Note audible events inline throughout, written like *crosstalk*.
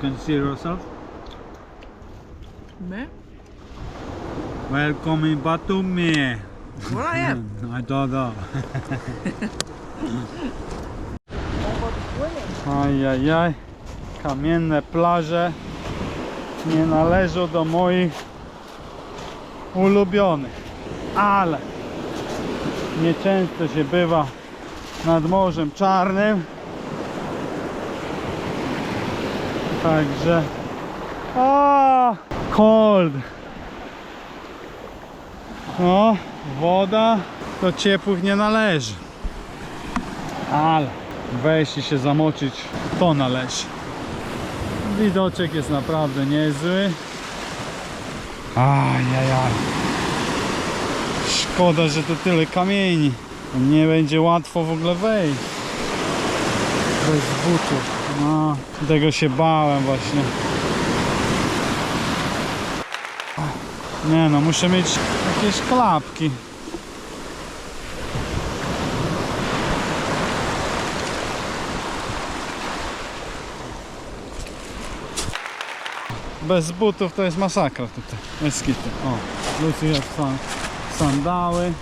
consider yourself? Me? Welcome to me. What I am? *laughs* I don't know. Ajajaj, kamienne plaże nie należą do moich ulubionych, ale nieczęsto się bywa nad Morzem Czarnym. Także a cold. No, woda do ciepłych nie należy. Ale wejść i się zamoczyć to należy. Widoczek jest naprawdę niezły. Ajajaj. Szkoda, że to tyle kamieni. Nie będzie łatwo w ogóle wejść. Bez butów. No, tego się bałem właśnie. Nie no, muszę mieć jakieś klapki. Bez butów to jest masakra tutaj. Bez kitu. O, Lucy jest san, sandały.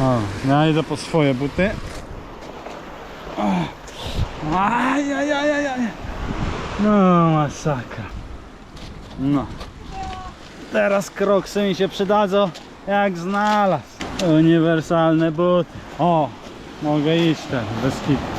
O, ja idę po swoje buty. Ajajajajaj. No masakra. No. Teraz kroksy mi się przydadzą jak znalazł. Uniwersalne buty. O, mogę iść ten, bez kitu.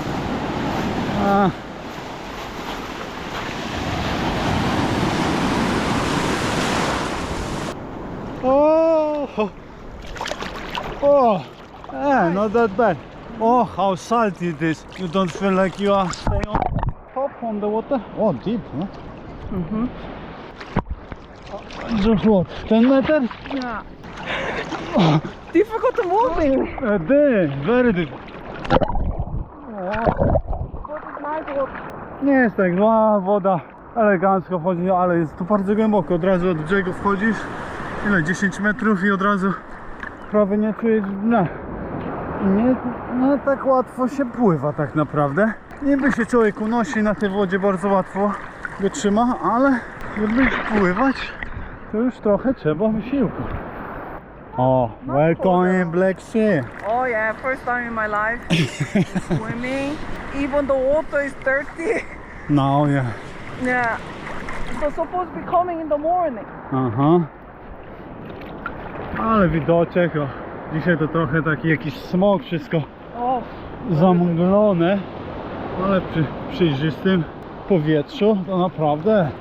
Oh, eh, not that bad. Oh, how salty it is. You don't feel like you are staying on top on the water? Oh, deep, huh? Mhm. Just what? 10 meters? Yeah. *laughs* Difficult to move in. Uh, there, very deep. Nie jest tak zła woda, elegancko chodzi, ale jest tu bardzo głęboko. Od razu od brzegu wchodzisz, ile? 10 metrów i od razu prawie nie czujesz dna. Nie, nie tak łatwo się pływa tak naprawdę. Niby się człowiek unosi na tej wodzie bardzo łatwo go trzyma, ale żeby pływać to już trochę trzeba wysiłku. O, welcome in Black Sea. Oh yeah, first time in my life *laughs* swimming. Even the water is dirty. No, yeah. Yeah. So supposed to be coming in the morning. Aha. Ale widoczek, o. Dzisiaj to trochę taki jakiś smog, wszystko zamglone. Ale przy przejrzystym powietrzu to naprawdę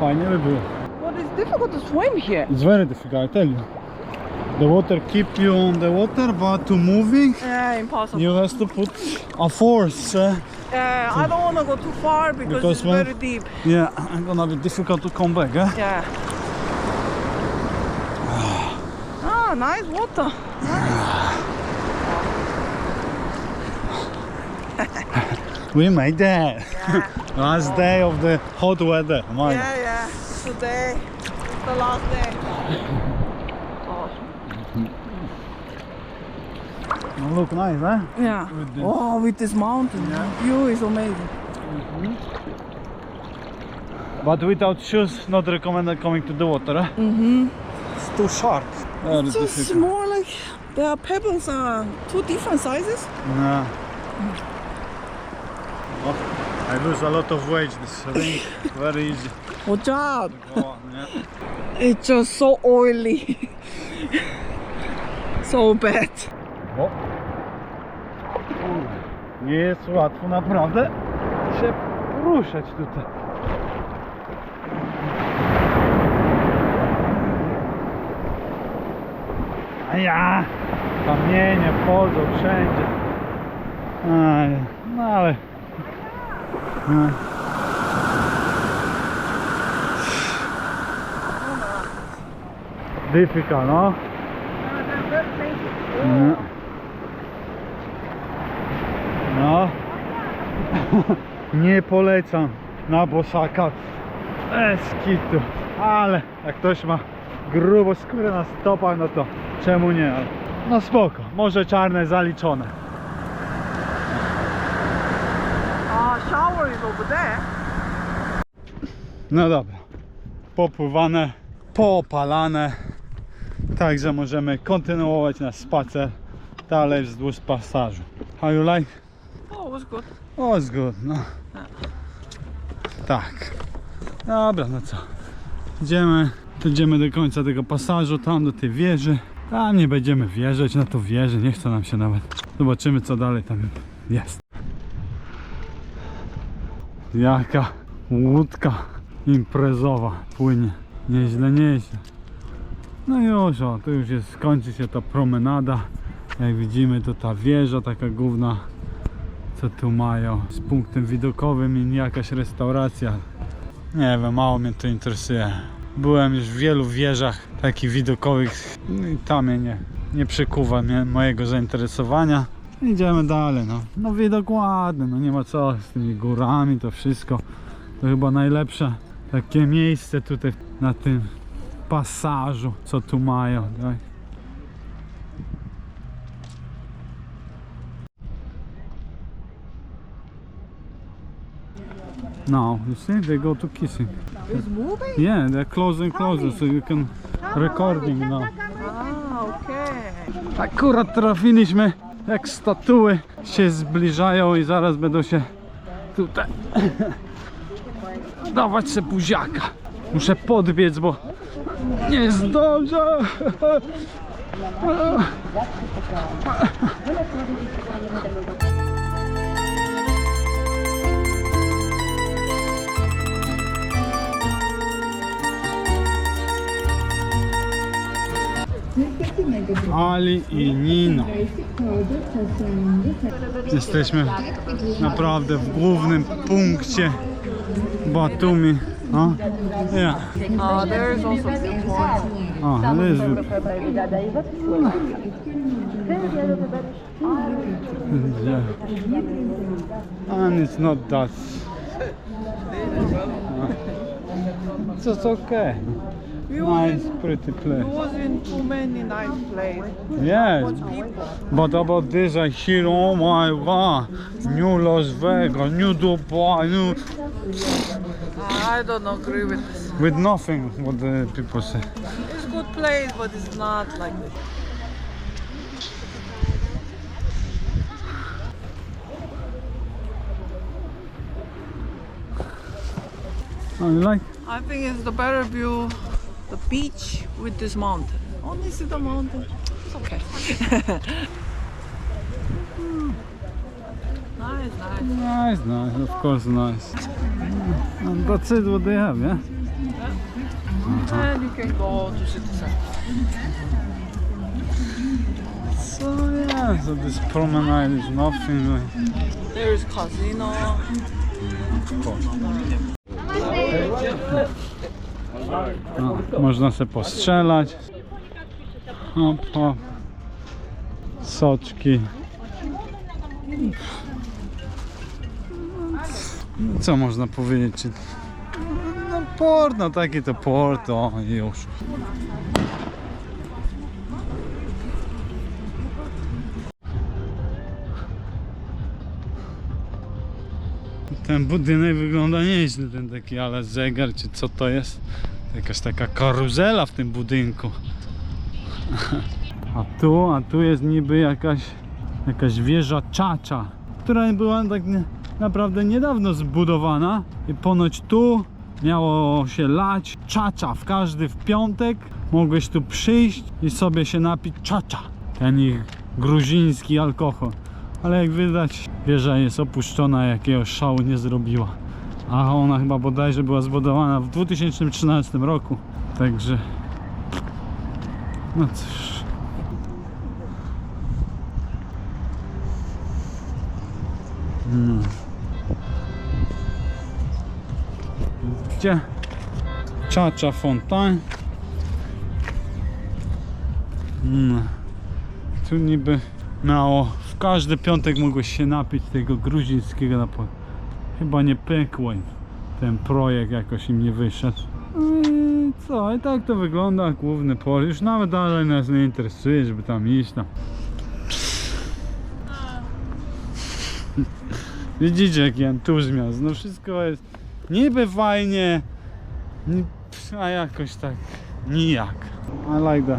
fajnie by było. But it's difficult to swim here. It's very difficult, I tell you. The water keep you on the water, but to moving Yeah, impossible. you have to put a force. Uh, Yeah, I don't want to go too far because, Because it's when- very deep. yeah, I'm gonna be difficult to come back. Eh? Yeah. Ah, nice water. *laughs* We made that. Yeah. *laughs* Last day of the hot weather. My Yeah, yeah. Today is the last day. Oh, look nice, eh? yeah. With this. Oh, with this mountain, Yeah. view is amazing. But without shoes, not recommended coming to the water. Eh? Mm-hmm. It's too sharp. Very It's just difficult. more like the pebbles are two different sizes. Yeah. Oh, I lose a lot of weight this ring. Very easy. Watch out! Go on, yeah. It's just so oily. so bad. O. Nie jest łatwo naprawdę się ruszać tutaj. A ja! Kamienie wchodzą wszędzie. Aj, no ale... No. No? No. No. *laughs* Nie polecam na bosaka. Bez kitu. Ale jak ktoś ma grubą skórę na stopach, no to Czemu nie? No spoko, może czarne zaliczone. No dobra, popływane, popalane. także możemy kontynuować nasz spacer dalej wzdłuż pasażu. How you like? Oh, it's good. Oh, it's good, no. Tak. Dobra, no co. Idziemy, idziemy do końca tego pasażu, tam do tej wieży. Tam nie będziemy wjeżdżać na tą wieżę, nie chce nam się nawet. Zobaczymy co dalej tam jest. Jaka łódka imprezowa płynie. Nieźle, nieźle. No już, o, tu już jest, kończy się ta promenada. Jak widzimy, to ta wieża taka główna co tu mają z punktem widokowym i jakaś restauracja. Nie wiem, mało mnie to interesuje. Byłem już w wielu wieżach takich widokowych no i tam mnie nie, nie mnie, mojego zainteresowania. Idziemy dalej, no. No widok ładny, no nie ma co z tymi górami, to wszystko. To chyba najlepsze takie miejsce tutaj na tym pasażu, co tu mają, tak? Now, you see, they go to kissing. It's moving? Yeah, they're closer and closer, so you can recording now. Ah, okay. Akurat trafiliśmy, jak statuły się zbliżają i zaraz będą się tutaj *coughs* dawać se buziaka. Muszę podbiec, bo nie zdążę. *laughs* Ali i Nino. Jesteśmy naprawdę w głównym punkcie Batumi. O, yeah. Uh, there Yeah. And it's not that. It's okay. We Nice, pretty we place. wasn't too many nice places. Yes. But about this, I hear, oh my god, new Las Vegas, new Dubai, new. I don't agree with this. With nothing, what the people say. It's good place, but it's not like this. Oh, you like? I think it's the better view, the beach with this mountain. Only see the mountain. It's okay. *laughs* Hmm. nice, nice. Nice, nice, of course, nice. And that's it, what they have, yeah? Uh-huh. And you can go to city center. So, yeah, so this promenade is nothing like. There is casino. No, można sobie postrzelać. Hop. Soczki. Co można powiedzieć? No port, no taki to port, o już. Ten budynek wygląda nieźle, ten taki ale zegar, czy co to jest? Jakaś taka karuzela w tym budynku. A tu, a tu jest niby jakaś, jakaś wieża czacza, która była tak naprawdę niedawno zbudowana. I ponoć tu miało się lać czacza w każdy w piątek. Mogłeś tu przyjść i sobie się napić czacza. Ten ich gruziński alkohol. Ale jak widać wieża jest opuszczona jakiegoś szału nie zrobiła a ona chyba bodajże była zbudowana w 2013 roku także no cóż no. Gdzie? Czacza Fontaine. No. Tu niby miało, w każdy piątek mogłeś się napić tego gruzińskiego napoju. Chyba nie pykło. Ten projekt jakoś im nie wyszedł. No i co, i tak to wygląda główny port. Już nawet dalej nas nie interesuje, żeby tam iść tam. Widzicie jaki entuzjazm, no wszystko jest niby fajnie, ni- a jakoś tak nijak. I like the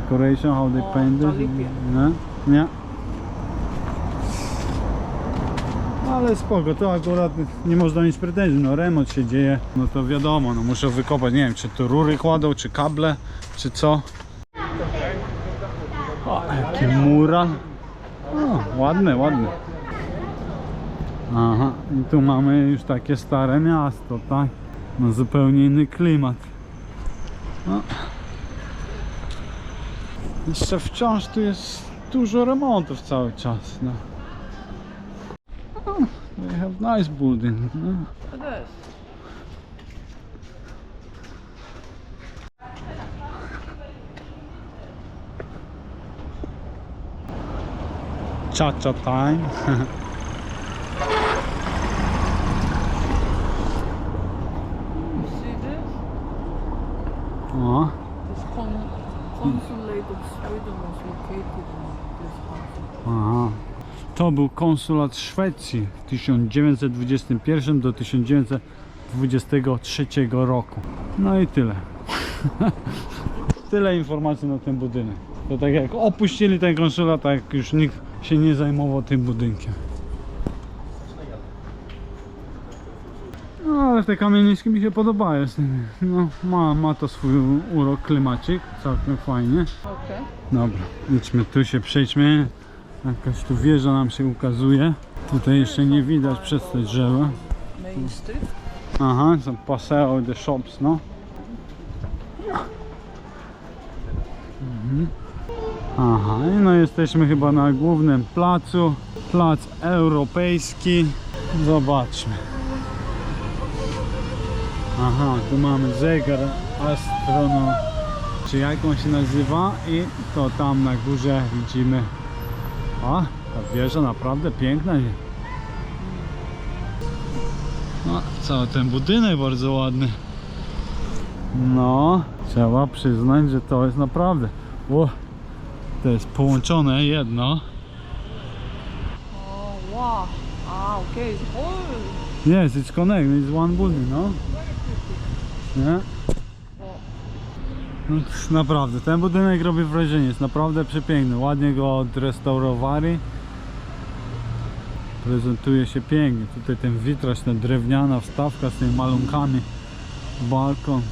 decoration, how they painted. to lepiej. Nie? Nie. Ale spoko, to akurat nie można mieć pretensji, no remont się dzieje, no to wiadomo, no muszę wykopać, nie wiem, czy to rury kładą, czy kable, czy co. O, jaki mural. O, ładny, ładny. Aha, i tu mamy już takie stare miasto, tak? No zupełnie inny klimat. No. Jeszcze wciąż tu jest dużo remontów cały czas, no. They have nice building, no. It is. Cha-cha time. You see this? O, This con- consulate of Sweden was located To był konsulat Szwecji w 1921 do 1923 roku. No i tyle. *laughs* tyle informacji na ten budynek. To tak jak opuścili ten konsulat, tak już nikt się nie zajmował tym budynkiem. No ale te kamieniczki mi się podobają. z. No, ma, ma to swój urok, klimacik, całkiem fajnie. Okay. Dobra, idźmy tu się przejdźmy. Jakaś tu wieża nam się ukazuje. Tutaj jeszcze nie widać przez te drzewa. Aha, są paseo the shops, no. Mhm. Aha, i no jesteśmy chyba na głównym placu. Plac europejski. Zobaczmy. Aha, tu mamy zegar astrono, czy jak on się nazywa i to tam na górze widzimy. A, ta wieża naprawdę piękna. jest. No, cały ten budynek bardzo ładny. No, trzeba przyznać, że to jest naprawdę. O, to jest połączone jedno. Oh wow. Ah okay. Oh. Yes, it's connected, it's one building, no. Nie? No, naprawdę, ten budynek robi wrażenie, jest naprawdę przepiękny, ładnie go odrestaurowali. Prezentuje się pięknie, tutaj ten witraż, ta drewniana wstawka z tymi malunkami, balkon.